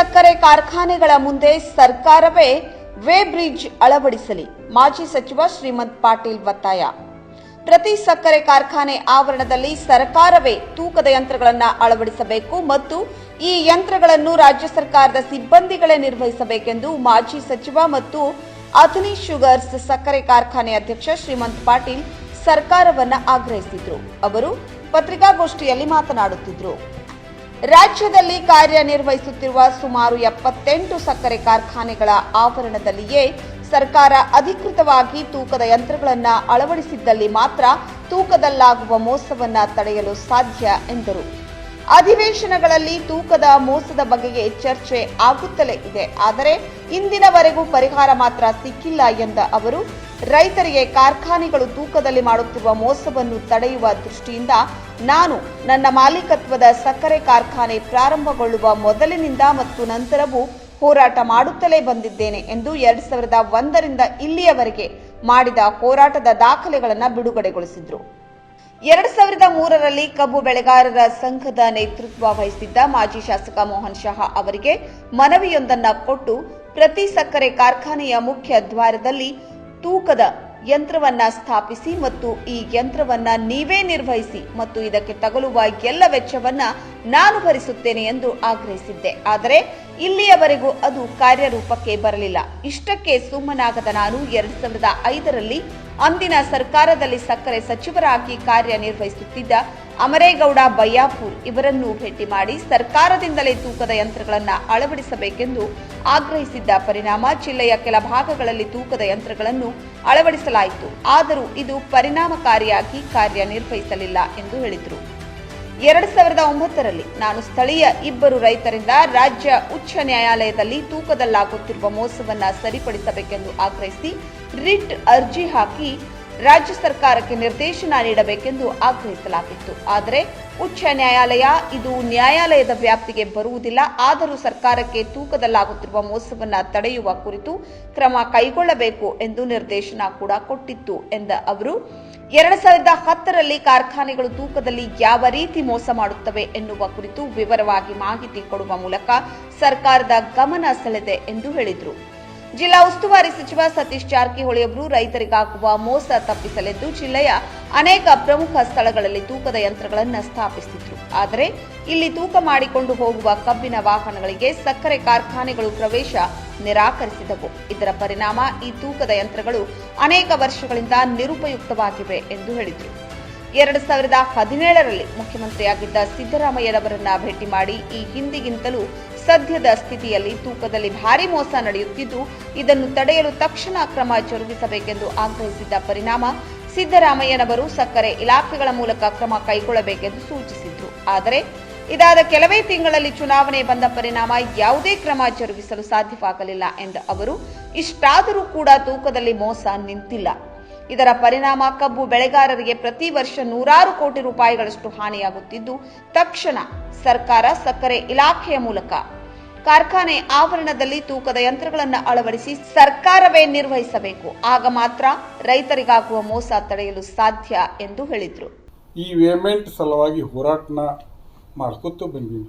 ಸಕ್ಕರೆ ಕಾರ್ಖಾನೆಗಳ ಮುಂದೆ ಸರ್ಕಾರವೇ ವೇ ಬ್ರಿಡ್ಜ್ ಅಳವಡಿಸಲಿ. ಮಾಜಿ ಸಚಿವ ಶ್ರೀಮಂತ್ ಪಾಟೀಲ್ ಒತ್ತಾಯ. ಪ್ರತಿ ಸಕ್ಕರೆ ಕಾರ್ಖಾನೆ ಆವರಣದಲ್ಲಿ ಸರ್ಕಾರವೇ ತೂಕದ ಯಂತ್ರಗಳನ್ನು ಅಳವಡಿಸಬೇಕು ಮತ್ತು ಈ ಯಂತ್ರಗಳನ್ನು ರಾಜ್ಯ ಸರ್ಕಾರದ ಸಿಬ್ಬಂದಿಗಳೇ ನಿರ್ವಹಿಸಬೇಕೆಂದು ಮಾಜಿ ಸಚಿವ ಮತ್ತು ಅಥನಿ ಶುಗರ್ಸ್ ಸಕ್ಕರೆ ಕಾರ್ಖಾನೆ ಅಧ್ಯಕ್ಷ ಶ್ರೀಮಂತ್ ಪಾಟೀಲ್ ಸರ್ಕಾರವನ್ನು ಆಗ್ರಹಿಸಿದ್ರು. ಅವರು ಪತ್ರಿಕಾಗೋಷ್ಠಿಯಲ್ಲಿ ಮಾತನಾಡುತ್ತಿದ್ರು. ರಾಜ್ಯದಲ್ಲಿ ಕಾರ್ಯನಿರ್ವಹಿಸುತ್ತಿರುವ ಸುಮಾರು ಎಪ್ಪತ್ತೆಂಟು ಸಕ್ಕರೆ ಕಾರ್ಖಾನೆಗಳ ಆವರಣದಲ್ಲಿಯೇ ಸರ್ಕಾರ ಅಧಿಕೃತವಾಗಿ ತೂಕದ ಯಂತ್ರಗಳನ್ನು ಅಳವಡಿಸಿದ್ದಲ್ಲಿ ಮಾತ್ರ ತೂಕದಲ್ಲಾಗುವ ಮೋಸವನ್ನ ತಡೆಯಲು ಸಾಧ್ಯ ಎಂದರು. ಅಧಿವೇಶನಗಳಲ್ಲಿ ತೂಕದ ಮೋಸದ ಬಗೆಗೆ ಚರ್ಚೆ ಆಗುತ್ತಲೇ ಇದೆ. ಆದರೆ ಇಂದಿನವರೆಗೂ ಪರಿಹಾರ ಮಾತ್ರ ಸಿಕ್ಕಿಲ್ಲ ಎಂದ ಅವರು ರೈತರಿಗೆ ಕಾರ್ಖಾನೆಗಳು ತೂಕದಲ್ಲಿ ಮಾಡುತ್ತಿರುವ ಮೋಸವನ್ನು ತಡೆಯುವ ದೃಷ್ಟಿಯಿಂದ ನಾನು ನನ್ನ ಮಾಲೀಕತ್ವದ ಸಕ್ಕರೆ ಕಾರ್ಖಾನೆ ಪ್ರಾರಂಭಗೊಳ್ಳುವ ಮೊದಲಿನಿಂದ ಮತ್ತು ನಂತರವೂ ಹೋರಾಟ ಮಾಡುತ್ತಲೇ ಬಂದಿದ್ದೇನೆ ಎಂದು ಎರಡ್ ಸಾವಿರದ ಒಂದರಿಂದ ಇಲ್ಲಿಯವರೆಗೆ ಮಾಡಿದ ಹೋರಾಟದ ದಾಖಲೆಗಳನ್ನು ಬಿಡುಗಡೆಗೊಳಿಸಿದ್ರು. ಎರಡ್ ಸಾವಿರದ ಮೂರರಲ್ಲಿ ಕಬ್ಬು ಬೆಳೆಗಾರರ ಸಂಘದ ನೇತೃತ್ವ ವಹಿಸಿದ್ದ ಮಾಜಿ ಶಾಸಕ ಮೋಹನ್ ಶಹಾ ಅವರಿಗೆ ಮನವಿಯೊಂದನ್ನ ಕೊಟ್ಟು ಪ್ರತಿ ಸಕ್ಕರೆ ಕಾರ್ಖಾನೆಯ ಮುಖ್ಯ ದ್ವಾರದಲ್ಲಿ ತೂಕದ ಯಂತ್ರವನ್ನ ಸ್ಥಾಪಿಸಿ ಮತ್ತು ಈ ಯಂತ್ರವನ್ನ ನೀವೇ ನಿರ್ವಹಿಸಿ ಮತ್ತು ಇದಕ್ಕೆ ತಗಲುವ ಎಲ್ಲ ವೆಚ್ಚವನ್ನ ನಾನು ಭರಿಸುತ್ತೇನೆ ಎಂದು ಆಗ್ರಹಿಸಿದ್ದೆ. ಆದರೆ ಇಲ್ಲಿಯವರೆಗೂ ಅದು ಕಾರ್ಯರೂಪಕ್ಕೆ ಬರಲಿಲ್ಲ. ಇಷ್ಟಕ್ಕೆ ಸುಮ್ಮನಾಗದ ನಾನು ಎರಡ್ ಸಾವಿರದ ಐದರಲ್ಲಿ ಅಂದಿನ ಸರ್ಕಾರದಲ್ಲಿ ಸಕ್ಕರೆ ಸಚಿವರಾಗಿ ಕಾರ್ಯನಿರ್ವಹಿಸುತ್ತಿದ್ದ ಅಮರೇಗೌಡ ಬಯ್ಯಾಪುರ್ ಇವರನ್ನು ಭೇಟಿ ಮಾಡಿ ಸರ್ಕಾರದಿಂದಲೇ ತೂಕದ ಯಂತ್ರಗಳನ್ನು ಅಳವಡಿಸಬೇಕೆಂದು ಆಗ್ರಹಿಸಿದ್ದ ಪರಿಣಾಮ ಜಿಲ್ಲೆಯ ಕೆಲ ಭಾಗಗಳಲ್ಲಿ ತೂಕದ ಯಂತ್ರಗಳನ್ನು ಅಳವಡಿಸಲಾಯಿತು. ಆದರೂ ಇದು ಪರಿಣಾಮಕಾರಿಯಾಗಿ ಕಾರ್ಯನಿರ್ವಹಿಸಲಿಲ್ಲ ಎಂದು ಹೇಳಿದರು. ಎರಡು ಸಾವಿರದ ಒಂಬತ್ತರಲ್ಲಿ ನಾನು ಸ್ಥಳೀಯ ಇಬ್ಬರು ರೈತರಿಂದ ರಾಜ್ಯ ಉಚ್ಚ ನ್ಯಾಯಾಲಯದಲ್ಲಿ ತೂಕದಲ್ಲಾಗುತ್ತಿರುವ ಮೋಸವನ್ನ ಸರಿಪಡಿಸಬೇಕೆಂದು ಆಗ್ರಹಿಸಿ ರಿಟ್ ಅರ್ಜಿ ಹಾಕಿ ರಾಜ್ಯ ಸರ್ಕಾರಕ್ಕೆ ನಿರ್ದೇಶನ ನೀಡಬೇಕೆಂದು ಆಗ್ರಹಿಸಲಾಗಿತ್ತು. ಆದರೆ ಉಚ್ಚ ನ್ಯಾಯಾಲಯ ಇದು ನ್ಯಾಯಾಲಯದ ವ್ಯಾಪ್ತಿಗೆ ಬರುವುದಿಲ್ಲ. ಆದರೂ ಸರ್ಕಾರಕ್ಕೆ ತೂಕದಲ್ಲಾಗುತ್ತಿರುವ ಮೋಸವನ್ನು ತಡೆಯುವ ಕುರಿತು ಕ್ರಮ ಕೈಗೊಳ್ಳಬೇಕು ಎಂದು ನಿರ್ದೇಶನ ಕೂಡ ಕೊಟ್ಟಿತ್ತು ಎಂದ ಅವರು, ಎರಡ್ ಸಾವಿರದ ಹತ್ತರಲ್ಲಿ ಕಾರ್ಖಾನೆಗಳು ತೂಕದಲ್ಲಿ ಯಾವ ರೀತಿ ಮೋಸ ಮಾಡುತ್ತವೆ ಎನ್ನುವ ಕುರಿತು ವಿವರವಾಗಿ ಮಾಹಿತಿ ಕೊಡುವ ಮೂಲಕ ಸರ್ಕಾರದ ಗಮನ ಸೆಳೆದೆ ಎಂದು ಹೇಳಿದರು. ಜಿಲ್ಲಾ ಉಸ್ತುವಾರಿ ಸಚಿವ ಸತೀಶ್ ಜಾರಕಿಹೊಳಿ ಅವರು ರೈತರಿಗಾಗುವ ಮೋಸ ತಪ್ಪಿಸಲೆಂದು ಜಿಲ್ಲೆಯ ಅನೇಕ ಪ್ರಮುಖ ಸ್ಥಳಗಳಲ್ಲಿ ತೂಕದ ಯಂತ್ರಗಳನ್ನು ಸ್ಥಾಪಿಸಿದ್ರು ಆದರೆ ಇಲ್ಲಿ ತೂಕ ಮಾಡಿಕೊಂಡು ಹೋಗುವ ಕಬ್ಬಿನ ವಾಹನಗಳಿಗೆ ಸಕ್ಕರೆ ಕಾರ್ಖಾನೆಗಳು ಪ್ರವೇಶ ನಿರಾಕರಿಸಿದವು. ಇದರ ಪರಿಣಾಮ ಈ ತೂಕದ ಯಂತ್ರಗಳು ಅನೇಕ ವರ್ಷಗಳಿಂದ ನಿರುಪಯುಕ್ತವಾಗಿವೆ ಎಂದು ಹೇಳಿದರು. ಎರಡು ಸಾವಿರದ ಹದಿನೇಳರಲ್ಲಿ ಮುಖ್ಯಮಂತ್ರಿಯಾಗಿದ್ದ ಸಿದ್ದರಾಮಯ್ಯರವರನ್ನ ಭೇಟಿ ಮಾಡಿ ಈ ಹಿಂದಿಗಿಂತಲೂ ಸದ್ಯದ ಸ್ಥಿತಿಯಲ್ಲಿ ತೂಕದಲ್ಲಿ ಭಾರಿ ಮೋಸ ನಡೆಯುತ್ತಿದ್ದು, ಇದನ್ನು ತಡೆಯಲು ತಕ್ಷಣ ಕ್ರಮ ಜರುಗಿಸಬೇಕೆಂದು ಆಗ್ರಹಿಸಿದ್ದ ಪರಿಣಾಮ ಸಿದ್ದರಾಮಯ್ಯನವರು ಸಕ್ಕರೆ ಇಲಾಖೆಗಳ ಮೂಲಕ ಕ್ರಮ ಕೈಗೊಳ್ಳಬೇಕೆಂದು ಸೂಚಿಸಿದ್ರು. ಆದರೆ, ಇದಾದ ಕೆಲವೇ ತಿಂಗಳಲ್ಲಿ ಚುನಾವಣೆ ಬಂದ ಪರಿಣಾಮ ಯಾವುದೇ ಕ್ರಮ ಜರುಗಿಸಲು ಸಾಧ್ಯವಾಗಲಿಲ್ಲ ಎಂದ ಅವರು, ಇಷ್ಟಾದರೂ ಕೂಡ ತೂಕದಲ್ಲಿ ಮೋಸ ನಿಂತಿಲ್ಲ. ಇದರ ಪರಿಣಾಮ ಕಬ್ಬು ಬೆಳೆಗಾರರಿಗೆ ಪ್ರತಿ ವರ್ಷ ನೂರಾರು ಕೋಟಿ ರೂಪಾಯಿಗಳಷ್ಟು ಹಾನಿಯಾಗುತ್ತಿದ್ದು, ತಕ್ಷಣ ಸರ್ಕಾರ ಸಕ್ಕರೆ ಇಲಾಖೆಯ ಮೂಲಕ ಕಾರ್ಖಾನೆ ಆವರಣದಲ್ಲಿ ತೂಕದ ಯಂತ್ರಗಳನ್ನು ಅಳವಡಿಸಿ ಸರ್ಕಾರವೇ ನಿರ್ವಹಿಸಬೇಕು. ಆಗ ಮಾತ್ರ ರೈತರಿಗಾಗುವ ಮೋಸ ತಡೆಯಲು ಸಾಧ್ಯ ಎಂದು ಹೇಳಿದರು. ಈ ವೇಮೆಂಟ್ ಸಲುವಾಗಿ ಹೋರಾಟನ ಮಾಡ್ಕೊತ ಬಂದೀನಿ.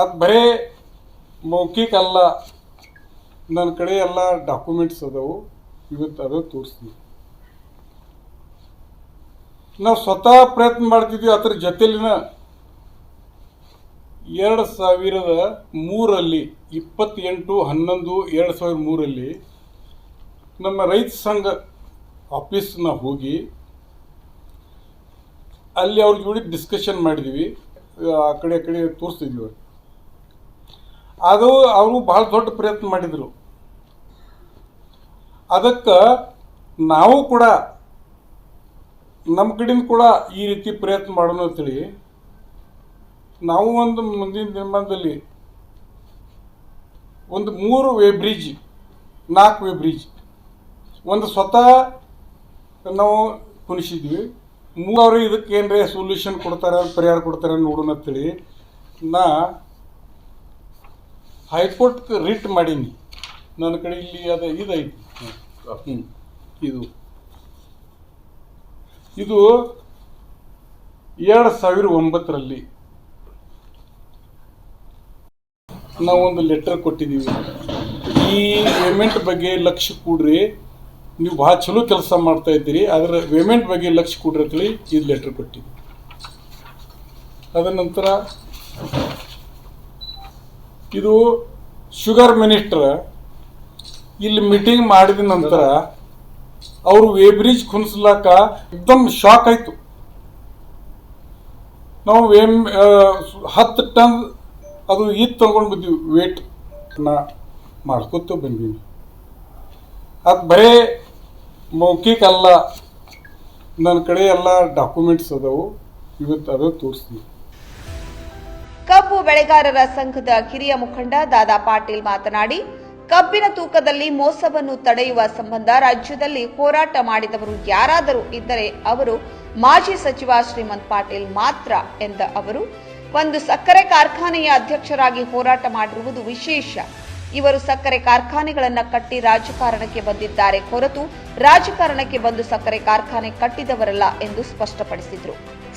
ಅದು ಬರೇ ಮೌಖಿಕ ಅಲ್ಲ. ನನ್ನ ಕಡೆ ಎಲ್ಲ ಡಾಕ್ಯುಮೆಂಟ್ಸ್ ಅದಾವು. ಇವತ್ತು ಅದು ತೋರಿಸ್ತೀನಿ ನಾವು ಸ್ವತಃ ಪ್ರಯತ್ನ ಮಾಡ್ತಿದ್ವಿ ಅದ್ರ ಜೊತೆಲಿನ ಎರಡು ಸಾವಿರದ ಮೂರಲ್ಲಿ, ಇಪ್ಪತ್ತೆಂಟು, ಹನ್ನೊಂದು, ಎರಡು ಸಾವಿರದ ಮೂರಲ್ಲಿ ನಮ್ಮ ರೈತ ಸಂಘ ಆಫೀಸ್ನ ಹೋಗಿ ಅಲ್ಲಿ ಅವ್ರ ಜೋಡಿ ಡಿಸ್ಕಷನ್ ಮಾಡಿದ್ವಿ. ಆ ಕಡೆ ಆ ಕಡೆ ತೋರಿಸ್ತಿದ್ವಿ. ಅದು ಅವರು ಭಾಳ ದೊಡ್ಡ ಪ್ರಯತ್ನ ಮಾಡಿದರು. ಅದಕ್ಕೆ ನಾವು ಕೂಡ ನಮ್ಮ ಕಡೆಯಿಂದ ಕೂಡ ಈ ರೀತಿ ಪ್ರಯತ್ನ ಮಾಡೋಣ ಅಂತೇಳಿ, ನಾವು ಒಂದು ಮುಂದಿನ ದಿನಮಾನದಲ್ಲಿ ಒಂದು ಮೂರು ವೇ ಬ್ರಿಡ್ಜ್ ನಾಲ್ಕು ವೇ ಬ್ರಿಡ್ಜ್ ಒಂದು ಸ್ವತಃ ನಾವು ಕುಣಿಸಿದ್ವಿ. ಮೂವರು ಇದಕ್ಕೆ ಏನರೇ ಸೊಲ್ಯೂಷನ್ ಕೊಡ್ತಾರೆ, ಪರಿಹಾರ ಕೊಡ್ತಾರೆ ನೋಡೋಣ ಅಂತೇಳಿ, ನಾ ಹೈಕೋರ್ಟ್ಗೆ ರಿಟ್ ಮಾಡೀನಿ. ನನ್ನ ಕಡೆ ಇಲ್ಲಿ ಅದು ಇದೈತಿ ಇದು. ಇದು ಎರಡು ಸಾವಿರ ಒಂಬತ್ತರಲ್ಲಿ ನಾವೊಂದು ಲೆಟರ್ ಕೊಟ್ಟಿದ್ದೀವಿ ಈ ಪೇಮೆಂಟ್ ಬಗ್ಗೆ ಲಕ್ಷ ಕೊಡ್ರಿ, ನೀವು ಭಾಳ ಚಲೋ ಕೆಲಸ ಮಾಡ್ತಾ ಇದ್ದೀರಿ ಅದರ ಪೇಮೆಂಟ್ ಬಗ್ಗೆ ಲಕ್ಷ ಕೊಡ್ರಿ ಅಂತೇಳಿ ಇದು ಲೆಟರ್ ಕೊಟ್ಟಿದ್ವಿ. ಅದ ನಂತರ ಇದು ಶುಗರ್ ಮಿನಿಸ್ಟರ್ ಇಲ್ಲಿ ಮೀಟಿಂಗ್ ಮಾಡಿದ ನಂತರ ಅವರು ವೇಬ್ರಿಜ್ ಕುಣಿಸ್ಲಾಕ ಎಕ್ದಮ್ ಶಾಕ್ ಆಯ್ತು. ನಾವು ವೇಮ್ ಹತ್ತು ಟನ್ ಅದು ಇದು ತಗೊಂಡು ಬಿದ್ದೀವಿ ವೇಟ್ ಮಾಡ್ಕೊತ ಬಂದೀವಿ. ಅದು ಬರೇ ಮೌಖಿಕ ಅಲ್ಲ. ನನ್ನ ಕಡೆ ಎಲ್ಲ ಡಾಕ್ಯುಮೆಂಟ್ಸ್ ಅದಾವು. ಇವತ್ತು ಅದು ತೋರಿಸ್ತೀವಿ ಕಬ್ಬು ಬೆಳೆಗಾರರ ಸಂಘದ ಕಿರಿಯ ಮುಖಂಡ ದಾದಾ ಪಾಟೀಲ್ ಮಾತನಾಡಿ ಕಬ್ಬಿನ ತೂಕದಲ್ಲಿ ಮೋಸವನ್ನು ತಡೆಯುವ ಸಂಬಂಧ ರಾಜ್ಯದಲ್ಲಿ ಹೋರಾಟ ಮಾಡಿದವರು ಯಾರಾದರೂ ಇದ್ದರೆ ಅವರು ಮಾಜಿ ಸಚಿವ ಶ್ರೀಮಂತ್ ಪಾಟೀಲ್ ಮಾತ್ರ ಎಂದ ಅವರು, ಒಂದು ಸಕ್ಕರೆ ಕಾರ್ಖಾನೆಯ ಅಧ್ಯಕ್ಷರಾಗಿ ಹೋರಾಟ ಮಾಡಿರುವುದು ವಿಶೇಷ. ಇವರು ಸಕ್ಕರೆ ಕಾರ್ಖಾನೆಗಳನ್ನು ಕಟ್ಟಿ ರಾಜಕಾರಣಕ್ಕೆ ಬಂದಿದ್ದಾರೆ ಹೊರತು ರಾಜಕಾರಣಕ್ಕೆ ಬಂದು ಸಕ್ಕರೆ ಕಾರ್ಖಾನೆ ಕಟ್ಟಿದವರಲ್ಲ ಎಂದು ಸ್ಪಷ್ಟಪಡಿಸಿದರು.